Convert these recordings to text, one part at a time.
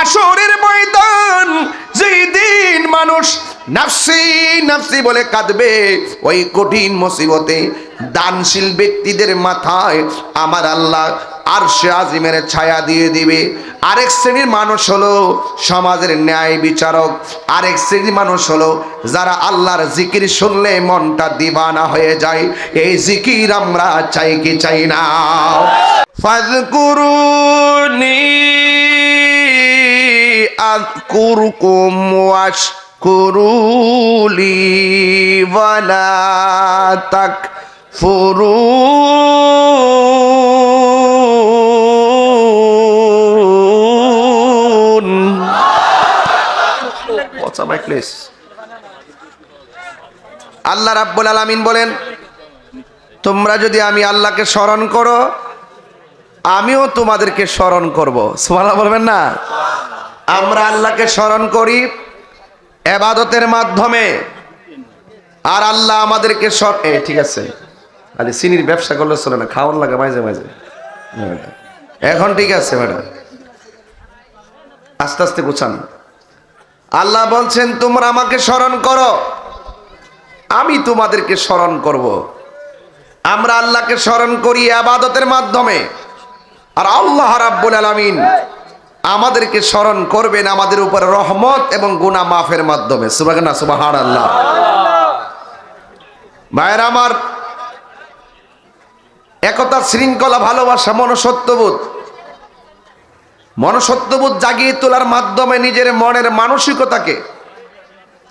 হাসরের ময়দান, যেই দিন মানুষ নাফসি নাফসি বলে কাঁদবে, ওই কঠিন মুসিবতে দানশীল ব্যক্তিদের মাথায় আমার আল্লাহ আর সে আজিমের ছায়া দিয়ে দিবে। আরেক শ্রেণির মানুষ হলো সমাজের ন্যায় বিচারক। আরেক শ্রেণির মানুষ হলো যারা আল্লাহর জিকির শুনলে মনটা দিবানা হয়ে যায়। এই জিকির আমরা চাই কি চাই না? ফাজকুরুনি আযকুরকুম ওয়াশকুরুলি ওয়ালা তাকফুরুন What's up, my place? আল্লাহ রাব্বুল আলামিন বলেন তোমরা যদি আমি আল্লাহকে স্মরণ করো আমিও তোমাদেরকে স্মরণ করব। সুবহানাল্লাহ বলবেন না? আমরা আল্লাহকে স্মরণ করি এবাদতের মাধ্যমে। আর আল্লাহ আমাদেরকে সব এ, ঠিক আছে। আরে, চিনির ব্যবসা করলে চলে না খাওয়ান লাগে মাঝে মাঝে। এখন ঠিক আছে, ম্যাডাম। আস্তে আস্তে গুছান। আল্লাহ বলছেন, তোমরা আমাকে স্মরণ করো। আমি তোমাদেরকে স্মরণ করব। আমরা আল্লাহকে স্মরণ করি আবাদতের মাধ্যমে। আর আল্লাহ রাব্বুল আলামিন আমাদেরকে স্মরণ করবেন আমাদের উপর রহমত এবং গুনাহ মাফের মাধ্যমে। সুবাহানা ভাইয়ের আমার, একতা, শৃঙ্খলা, ভালোবাসা মনসত্যবোধ মনসত্যবোধ জাগিয়ে তোলার মাধ্যমে নিজের মনের মানসিকতাকে,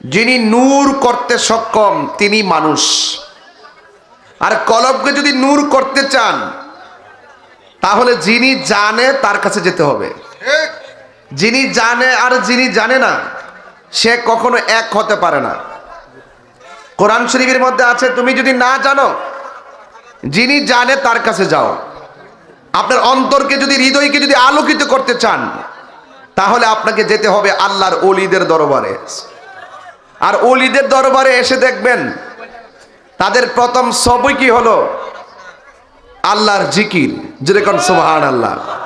যিনি নূর করতে সক্ষম, তিনি মানুষ। আর কলবকে যদি নূর করতে চান, তাহলে যিনি জানে তার কাছে যেতে হবে। যিনি জানে আর যিনি জানে না, সে কখনো এক হতে পারে না। কোরআন শরীফের মধ্যে আছে, তুমি যদি না জানো, যিনি জানে তার কাছে যাও। আপনার অন্তরকে যদি, হৃদয়কে যদি আলোকিত করতে চান, তাহলে আপনাকে যেতে হবে আল্লাহর অলিদের দরবারে। আর অলিদের দরবারে এসে দেখবেন, তাদের প্রথম সবই কি হলো? আল্লাহর জিকির। যেরকম সুবহান আল্লাহ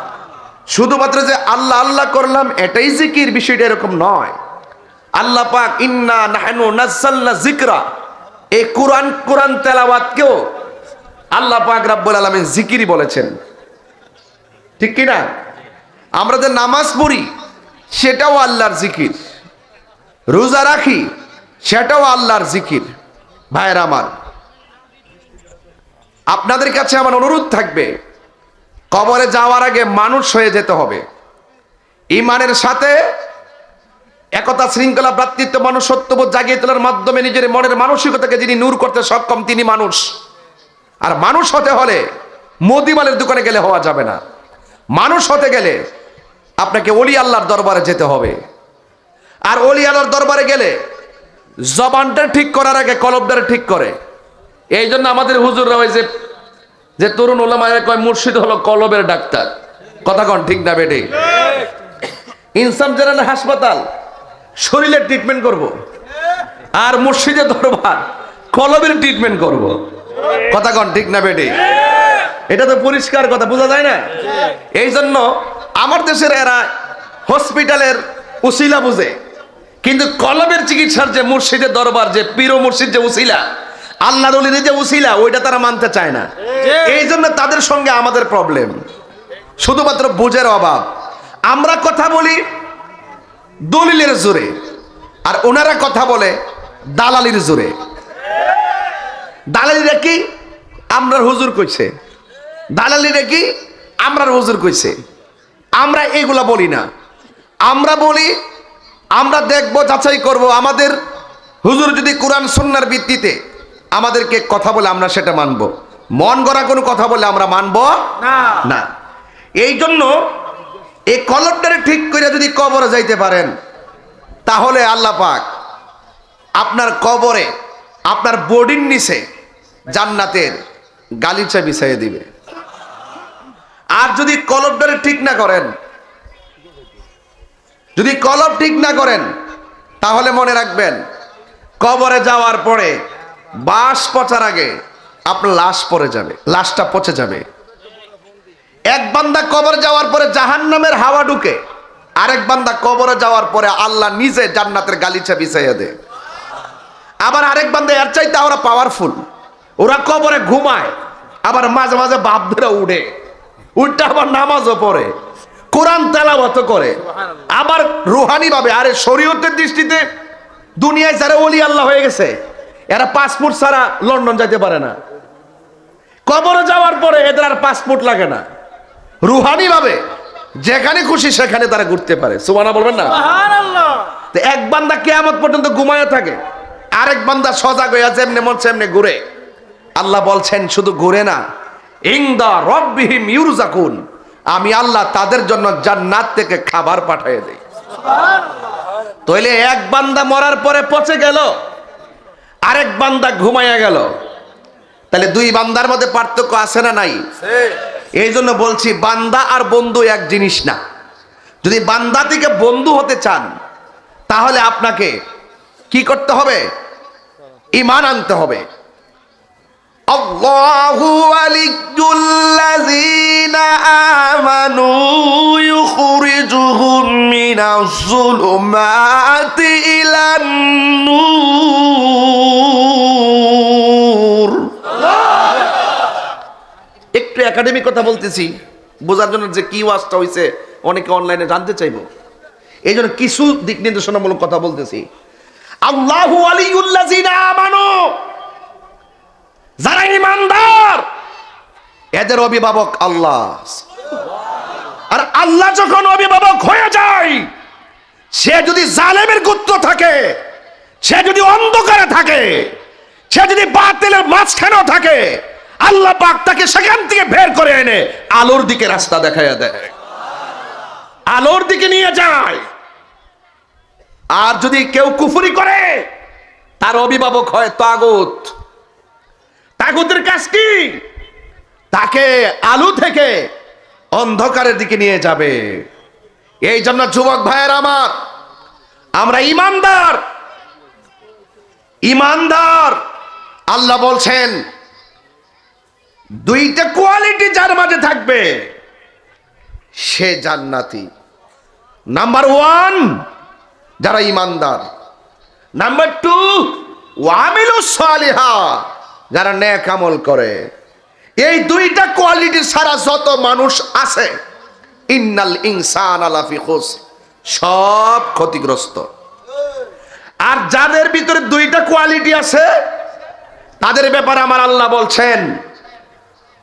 শুধুমাত্র যে আল্লাহ আল্লাহ করলাম, এটাই জিকির, বিষয়টা এরকম নয়। আল্লাহ পাক ইন্না নাহনু নাযালনা যিকরা। এই কোরআন কোরআন তেলাওয়াতকেও আল্লাহ পাক রাব্বুল আলামিন জিকিরই বলেছেন। ঠিক কি না? আমরা যে নামাজ পড়ি, সেটাও আল্লাহর জিকির। রোজা রাখি, সেটাও আল্লাহর জিকির। ভাইয়ের আমার, আপনাদের কাছে আমার অনুরোধ থাকবে কবরে যাওয়ার আগে মানুষ হয়ে যেতে হবে। ইমানের সাথে একতা, শৃঙ্খলা, ভ্রাতৃত্ব মানুষ সত্যবোধ জাগিয়ে তোলার মাধ্যমে নিজের মনের মানসিকতাকে যিনি নূর করতে সক্ষম, তিনি মানুষ। আর মানুষ হতে হলে মোদিমালের দোকানে গেলে হওয়া যাবে না। মানুষ হতে গেলে আপনাকে অলি আল্লাহর দরবারে যেতে হবে। আর অলি আল্লাহর দরবারে গেলে জবানটা ঠিক করার আগে কলবদারে ঠিক করে। এই জন্য আমাদের হুজুররা ওই যে যে তরুণ ওলামায় কয়, মুর্শিদ হলো কলবের ডাক্তার। কথা কন, ঠিক না বেটে? ইনসাম জেনারেল হাসপাতাল, শরীরের ট্রিটমেন্ট করব। আর মুর্শিদের দরবার, কলবের ট্রিটমেন্ট করব। কথা কন, ঠিক না বেটে? এটা তো পরিষ্কার কথা, বোঝা যায় না? এই জন্য আমার দেশের এরা হসপিটালের উসিলা বুঝে। কিন্তু কলবের চিকিৎসার যে মুর্শিদের দরবার, যে পীর মুর্শিদ যে উসিলা আল্লাহ রলির যে উসিলা ওইটা তারা মানতে চায় না। এই জন্য তাদের সঙ্গে আমাদের প্রবলেম শুধুমাত্র বুঝের অভাব। আমরা কথা বলি দলিলের জোরে আর ওনারা কথা বলে দালালির জোরে। দালালিরা কি? আমরার হুজুর কইছে। দালালিরা কি? আমরার হুজুর কইছে। আমরা এগুলা বলি না। আমরা বলি আমরা দেখব যাচাই করব আমাদের হুজুর যদি কোরআন সুন্নার ভিত্তিতে আমাদেরকে কথা বলে আমরা সেটা মানব। মন গড়া কোনো কথা বলে আমরা মানব? না। এই জন্য এই কলমটারে ঠিক করে যদি কবরে যাইতে পারেন তাহলে আল্লাহ পাক আপনার কবরে আপনার বডির নিচে জান্নাতের গালিচা বিছাইয়ে দিবে। আর যদি কলমটারে ঠিক না করেন যদি কলম ঠিক না করেন তাহলে মনে রাখবেন কবরে যাওয়ার পরে বাস পচার আগে আপনার লাশ পড়ে যাবে, লাশটা পচে যাবে। এক বান্দা কবর যাওয়ার পরে জাহান নামের হাওয়া ঢুকে, আরেক বান্দা কবরে যাওয়ার পরে আল্লাহ নিজে জান্নাতের গালিচা বিছাইয়া দেয়। আবার আরেক বান্দা এর চাইতে ওরা পাওয়ারফুল ওরা কবরে ঘুমায়, আবার মাঝে মাঝে বাপ ধরে উঠে উঠটা আবার নামাজও পড়ে, কোরআন তেলাবত করে। আবার রুহানি ভাবে আরে শরীয়তের দৃষ্টিতে দুনিয়ায় যারা ওলি আল্লাহ হয়ে গেছে এরা পাসপোর্ট ছাড়া লন্ডন যাইতে পারে না। কবরে যাওয়ার পরে এদের আর পাসপোর্ট লাগে না। রুহানি ভাবে যেখানে খুশি সেখানে তারা ঘুরতে পারে। সুবানা বলবেন না? এক বান্দা কেয়ামত পর্যন্ত ঘুমায় থাকে আরেক বান্দা সজাগ হইয়া যেমনে মন সেমনে ঘুরে। আল্লাহ বলছেন শুধু ঘুরে না ইংদা রব্বিহিম ইউরজাকুন আমি আল্লাহ তাদের জন্য জান্নাত থেকে খাবার পাঠিয়ে দেই। তাইলে এক বান্দা মরার পরে পচে গেল আরেক বান্দা ঘুমাইয়া গেল। তাহলে দুই বান্দার মধ্যে পার্থক্য আছে না নাই? এই জন্য বলছি বান্দা আর বন্ধু এক জিনিস না। যদি বান্দা থেকে বন্ধু হতে চান তাহলে আপনাকে কি করতে হবে? ইমান আনতে হবে। আল্লাহু ওয়ালিয়ুল্লাযীনা আমানু ইউখরিজুহুম মিনাজ যুলুমাতি ইলান নূর। একটু একাডেমিক কথা বলতেছি, বোঝার জন্য যে কি ওয়াজটা হয়েছে অনেকে অনলাইনে জানতে চাইব। এই জন্য কিছু দিক নির্দেশনামূলক কথা বলতেছি। আল্লাহু আলিউল্লাযিনা আমানু যারা ইমানদার এদের অভিভাবক আল্লাহ। আর আল্লাহ যখন অভিভাবক হয়ে যায়, সে যদি জালেমের গুত্র থাকে, সে যদি অন্ধকারে থাকে, সে যদি বাতিলের মাঝখানেও থাকে, আল্লাহ পাক তাকে সেখান থেকে বের করে এনে আলোর দিকে রাস্তা দেখাইয়া দেয়। আলোর দিকে নিয়ে যায়। আর যদি কেউ কুফুরি করে, তার অভিভাবক হয় তাগুত। তাগুতের কাজ কি? তাকে আলু থেকে অন্ধকারের দিকে নিয়ে যাবে। এই জন্য যুবক ভাইয়ের আমার, আমরা ইমানদার। ইমানদার। আল্লাহ বলছেন, দুইটা কোয়ালিটি যার মাঝে থাকবে, সে জান্নাতি। নাম্বার ওয়ান, যারা ইমানদার। নাম্বার টু ওয়ামিলু সালিহা, যারা ন্যাক আমল করে। এই দুইটা কোয়ালিটি ছাড়া যত মানুষ আছে, ইন্নাল ইনসান আলাফি খোস, সব ক্ষতিগ্রস্ত। আর যাদের ভিতরে দুইটা কোয়ালিটি আছে, তাদের ব্যাপারে আমার আল্লাহ বলছেন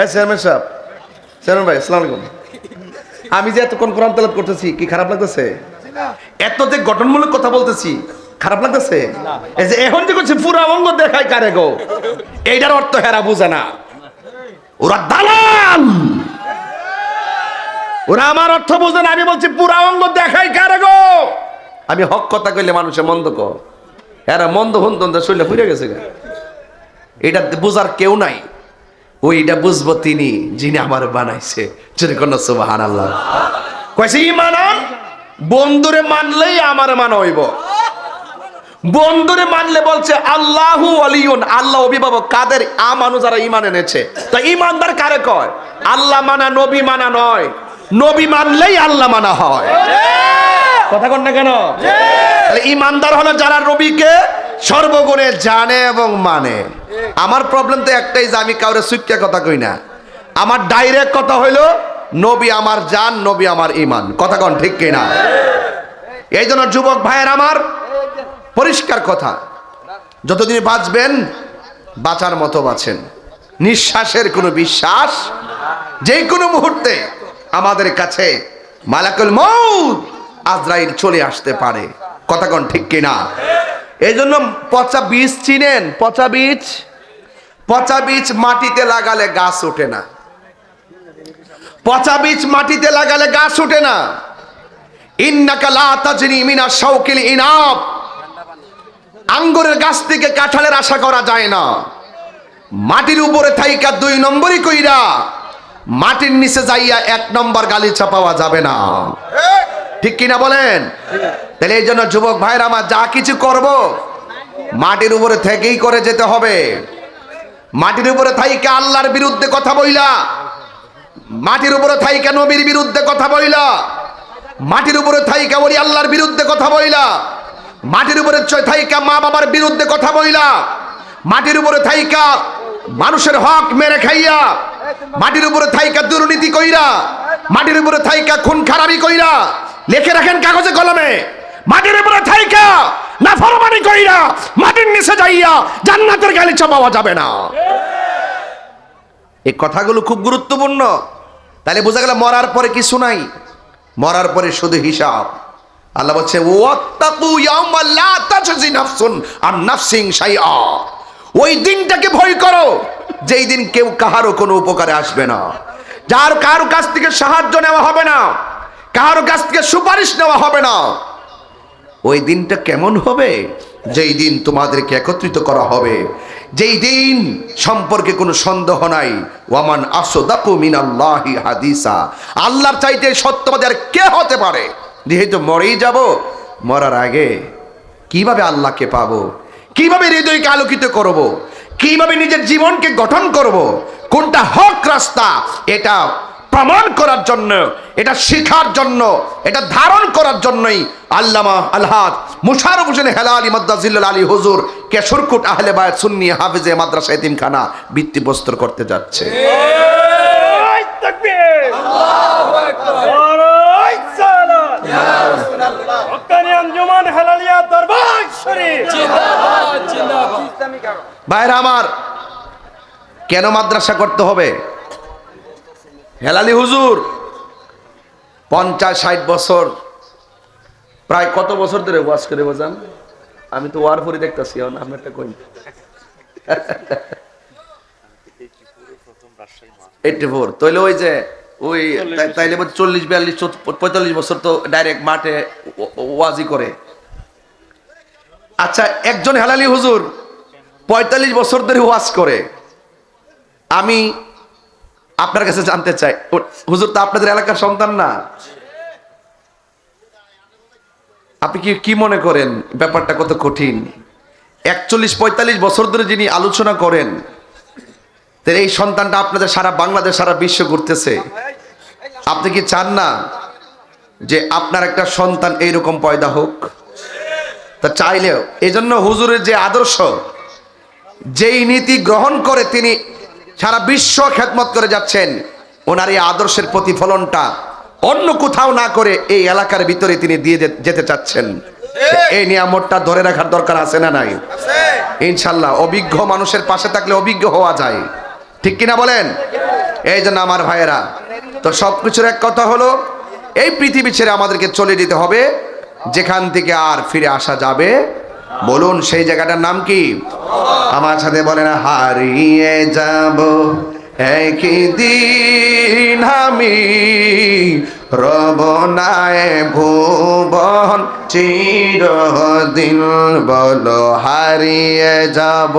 এ, চেয়ারম্যান সাহেব, চেয়ারম্যান ভাই, আসসালামু আলাইকুম। আমি যে এতক্ষণ কোরআন তেলাত করতেছি, কি খারাপ লাগতেছে? এত যে গঠনমূলক কথা বলতেছি, খারাপ লাগতেছে? এই যে এখন যে করছে পুরা অঙ্গ দেখায় কারে গো? এইটার অর্থ হেরা বুঝে না। ওরা দালাল! ওরা আমার অর্থ বুঝে না, আমি বলছি, পুরা অঙ্গ দেখাই কারে গো? আমি হক কথা কইলে মানুষে মন্দ ক এরা মন্দ হুন তন্দা শৈলে ফুরে গেছে এটা বোঝার কেউ নাই। ওইটা বুঝব তিনি যিনি আমার বানাইছে। যদি কোন সুবাহান আল্লাহ কয়েছে ইমান বন্ধুরে মানলেই আমার মান হইব। বন্ধুরে মানলে বলছে আল্লাহু আলিউন আল্লাহ অভিভাবক কাদের আমানু যারা ইমান এনেছে। তা ইমানদার কারে কয়? আল্লাহ মানা নবী মানা নয়। নবী মানলেই আল্লাহ মানা হয়। কথা কন না কেন? ইমানদার হলো যারা নবীকে সর্বগুণে জানে এবং মানে। আমার প্রবলেম তো একটাই যে আমি কাউরে সুইক্যা কথা কই না। আমার ডাইরেক্ট কথা হইল, নবী আমার জান, নবী আমার ইমান কথা কন ঠিক কিনা? এই জন্য যুবক ভাইয়ের আমার পরিষ্কার কথা। যতদিন বাঁচবেন, বাঁচার মতো বাঁচেন। নিঃশ্বাসের কোনো বিশ্বাস যে কোনো মুহূর্তে আমাদের কাছে মালাকুল মৌত আজরাইল চলে আসতে পারে। কথা কোন ঠিক কিনা? এই জন্য পচা বীজ চিনেন? পচা বীজ? পচা বীজ মাটিতে লাগালে গাছ ওঠে না। পচা বীজ মাটিতে লাগালে গাছ ওঠে না। ইনাব। আঙ্গুরের গাছ থেকে কাঁঠালের আশা করা যায় না। মাটির উপরে থাইকা দুই নম্বরই কইরা মাটির নিচে যাইয়া এক নম্বর গালিচা পাওয়া যাবে না। ঠিক কিনা বলেন? তাহলে এই জন্য যুবক ভাইরা আমার যা কিছু করব, মাটির উপরে থেকেই করে যেতে হবে। মাটির উপরে থাইকা আল্লাহর বিরুদ্ধে কথা বইলা। মাটির উপরে থাইকা নবীর বিরুদ্ধে কথা বইলা। মাটির উপরে থাইকা ওরি আল্লাহর বিরুদ্ধে কথা বইলা। মাটির উপরে থাইকা মা বাবার বিরুদ্ধে কথা বইলা। মাটির উপরে থাইকা মানুষের হক মেরে খাইয়া। মাটির উপরে থাইকা দুর্নীতি কইরা। মাটির উপরে থাইকা খুন খারাপি কইরা। লিখে রাখেন কাগজে কলমে। মাটির উপরে থাইকা, না ফরমানি কইরা, মাটির নিচে যাইয়া জান্নাতের গালিচা পাওয়া যাবে না। এই কথাগুলো খুব গুরুত্বপূর্ণ। তাহলে বোঝা গেল মরার পরে কিছু নাই। মরার পরে শুধু হিসাব। আল্লাহ বলছে, ওয়াত্তাকু ইয়াউমা লা তাজজি নাফসুন আন নাফসিন শাইআ। ওই দিনটাকে ভয় করো, যেই দিন কেউ কাহারও কোনো উপকারে আসবে না। যার কারও কাছ থেকে সাহায্য নেওয়া হবে না কারও কাছ থেকে সুপারিশ নেওয়া হবে না। ওই দিনটা কেমন হবে? যেই দিন তোমাদেরকে একত্রিত করা হবে। যেই দিন সম্পর্কে কোনো সন্দেহ নাই। ওয়ামান আসদাকু মিনাল্লাহি হাদিসা। আল্লাহর চাইতে সত্যবাদী আর কে হতে পারে? যেহেতু মরেই যাব, মরার আগে কীভাবে আল্লাহকে পাবো? কীভাবে হৃদয়কে আলোকিত করব। কীভাবে নিজের জীবনকে গঠন করব। কোনটা হক রাস্তা? এটা প্রমাণ করার জন্য এটা শেখার জন্য এটা ধারণ করার জন্যই আল্লামা আলহাদ মুশারফ হোসেন হেলা আলী মাদ্দাজিল্লাল আলী হুজুর কেশরকুট আহলে বায়াত সুন্নি হাফিজে মাদ্রাসা এতিমখানা বৃত্তি বস্ত্র করতে যাচ্ছে। ভাইরা আমার কেন মাদ্রাসা করতে হবে? হেলালি হুজুর, পঞ্চাশ ষাট বছর, প্রায় কত বছর ধরে ওয়াজ করে বোঝান? আমি তো ওয়ার পরে দেখতেছি আমি কই? এইটি ওই যে, ওই তাইলে চল্লিশ, বিয়াল্লিশ পঁয়তাল্লিশ বছর তো ডাইরেক্ট মাঠে ওয়াজি করে। আচ্ছা একজন হেলালি হুজুর পঁয়তাল্লিশ বছর ধরে ওয়াজ করে। আমি আপনার কাছে জানতে চাই। হুজুর, তো আপনাদের এলাকার সন্তান না? আপনি কি কি মনে করেন ব্যাপারটা কত কঠিন? একচল্লিশ পঁয়তাল্লিশ বছর ধরে যিনি আলোচনা করেন এই সন্তানটা আপনাদের সারা বাংলাদেশ, সারা বিশ্ব ঘুরতেছে। আপনি কি চান না যে আপনার একটা সন্তান এইরকম পয়দা হোক? তা চাইলেও এই জন্য হুজুরের যে আদর্শ, যেই নীতি গ্রহণ করে তিনি সারা বিশ্ব খেদমত করে যাচ্ছেন। ওনার এই আদর্শের প্রতিফলনটা অন্য কোথাও না করে এই এলাকার ভিতরে তিনি দিয়ে যেতে চাচ্ছেন। এই নিয়ামতটা ধরে রাখার দরকার আছে না নাই? ইনশাল্লাহ অভিজ্ঞ মানুষের পাশে থাকলে অভিজ্ঞ হওয়া যায়। ঠিক কিনা বলেন? এই জন্য আমার ভাইয়েরা তো সব কিছুর এক কথা হলো এই পৃথিবী ছেড়ে আমাদেরকে চলে যেতে হবে। যেখান থেকে আর ফিরে আসা যাবে বলুন, সেই জায়গাটার নাম কি? আমার সাথে বলেন হারিয়ে যাব। একই দিন আমি রবনায় ভুবন, চিরদিন বলো হারিয়ে যাব।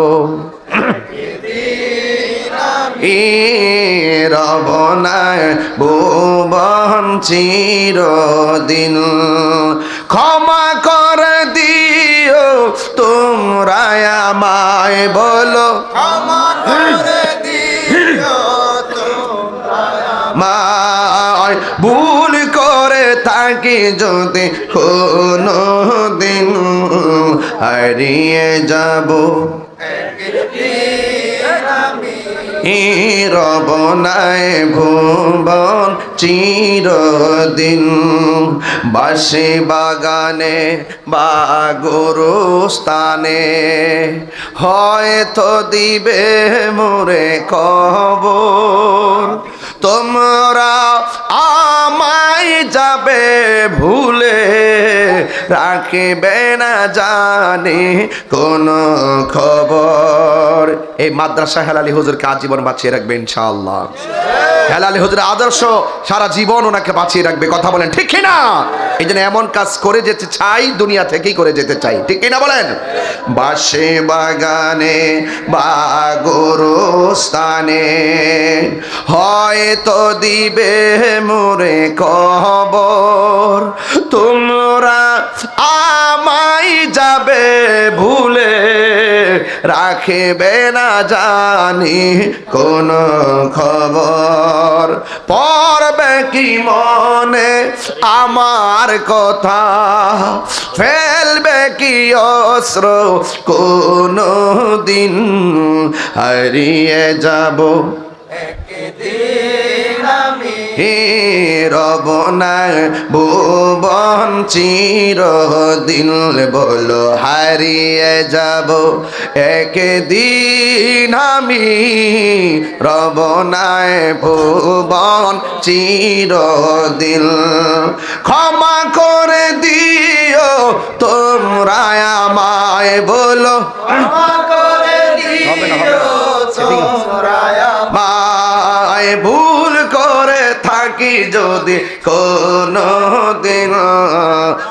রবনায় ভুবন, চিরদিন ক্ষমা করে দিও তোমরা আমায় বলো। মায় ভুল করে থাকি যদি কোনো দিন হারিয়ে যাব। রবনায় ভুবন চিরদিন। বাসে বাগানে বা স্থানে হয়তো দিবে মোরে খবর। তোমরা আমায় যাবে ভুলে রাখিবে না জানি কোন খবর। এই মাদ্রাসা হেলালি হুজুরকে আজীবন বাঁচিয়ে রাখবে ইনশাআল্লাহ। হেলালি হুজুর আদর্শ সারা জীবন ওনাকে বাঁচিয়ে রাখবে। কথা বলেন ঠিক না এই জন্য এমন কাজ করে যেতে চাই, দুনিয়া থেকেই করে যেতে চাই। ঠিক না বলেন? বাসে বাগানে, বা গোরস্থানে, হয়তো দিবে মোরে কবর। তোমরা আমায় যাবে ভুলে, রাখবে না জানি কোন খবর। পড়বে কি মনে আমার কথা ফেলবে কি অস্ত্র? কোন দিন হারিয়ে যাব। রবনা ভুবন চির দিন বলো হারিয়ে যাব। একদিন আমি রবনায় ভুবন চির দিল ক্ষমা তোমরা আমায় বলো। ভুল করে থাকি যদি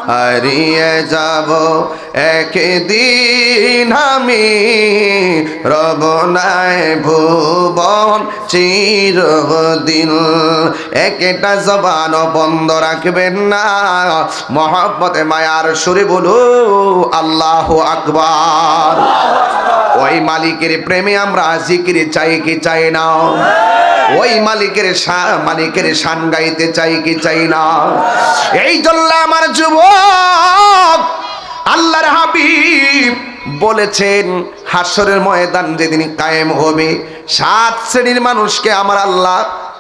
হারিয়ে যাব একদিন আমি। রবনায় ভুবন, চিরদিন একটা জবান বন্ধ রাখবেন না। মহব্বতে, মায়ার সুরে বলু, আল্লাহ আকবার। ওই মালিকের প্রেমে আমরা জিকিরে চাই কি চাই না? ওই মালিকের মালিকের শান গাইতে চাই কি চাই না? এই জন্য আমার যুবক, আল্লাহর হাবিব বলেছেন হাসরের ময়দান যেদিন কায়েম হবে, সাত শ্রেণির মানুষকে আমার আল্লাহ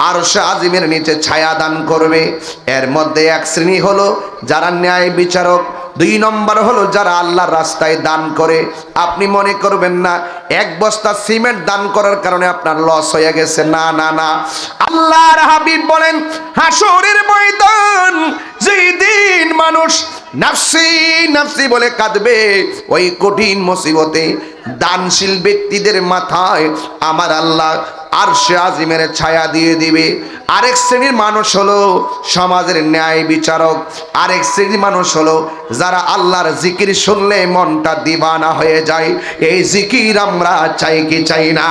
আরশে আজিমের নিচে ছায়া দান করবে। এর মধ্যে এক শ্রেণি হলো যারা ন্যায় বিচারক দুই নম্বর হলো যারা আল্লাহর রাস্তায় দান করে, আপনি মনে করবেন না, এক বস্তা সিমেন্ট দান করার কারণে আপনার লস হয়ে গেছে। না না না। আল্লাহর হাবিব বলেন, হাসরের ময়দান, যেই দিন মানুষ নাফসি নাফসি বলে কাঁদবে, ওই কঠিন মুসিবতে দানশীল ব্যক্তিদের মাথায় আমার আল্লাহ আর সে আজিমের ছায়া দিয়ে দিবে। আরেক শ্রেণির মানুষ হলো সমাজের ন্যায় বিচারক। আরেক শ্রেণির মানুষ হলো যারা আল্লাহর জিকির শুনলে মনটা দিবানা হয়ে যায়। এই জিকির আমরা চাই কি চাই না?